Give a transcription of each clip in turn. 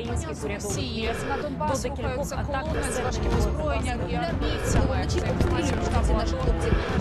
українських урядових військ до декількох атак важким озброєнням і армійцями. Це інформація штабу.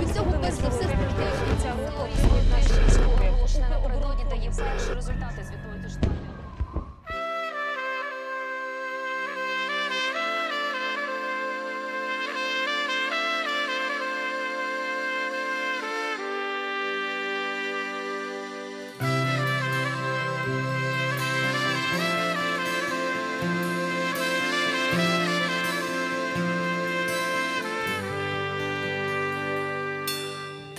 Від цього перш все страждають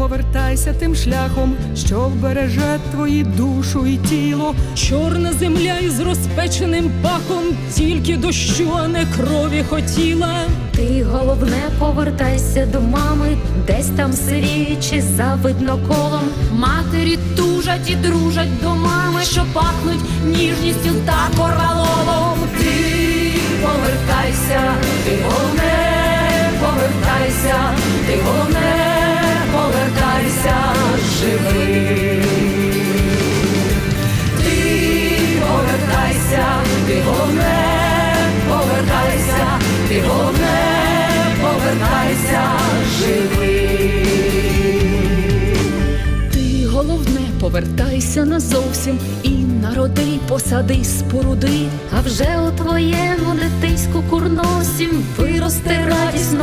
Повертайся тим шляхом, що вбереже твої душу і тіло. Чорна земля із розпеченим пахом, тільки дощу, а не крові хотіла. Ти головне повертайся до мами, десь там сиріючи за видноколом. Матері тужать і дружать до мами, що пахнуть ніжністю та корвалолом. Ти повертайся, ти головне повертайся, ти головне повертайся живим. Ти головне повертайся назовсім і народи, посади, споруди. А вже у твоєму дитиську курносім виросте радість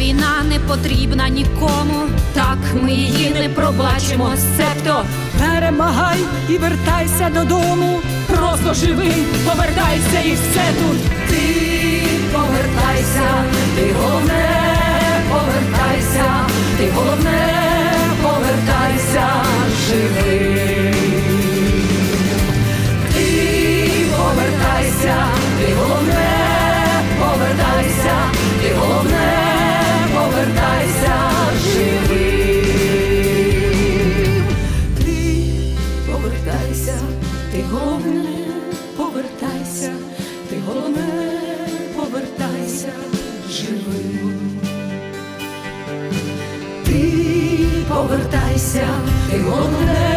війна не потрібна нікому. Так ми її не пробачимо, себто Перемагай і вертайся додому. Просто живи, повертайся і все тут. Ти повертайся, ти головне повертайся, ти головне повертайся живим. Ти повертайся, повертайся, ти головне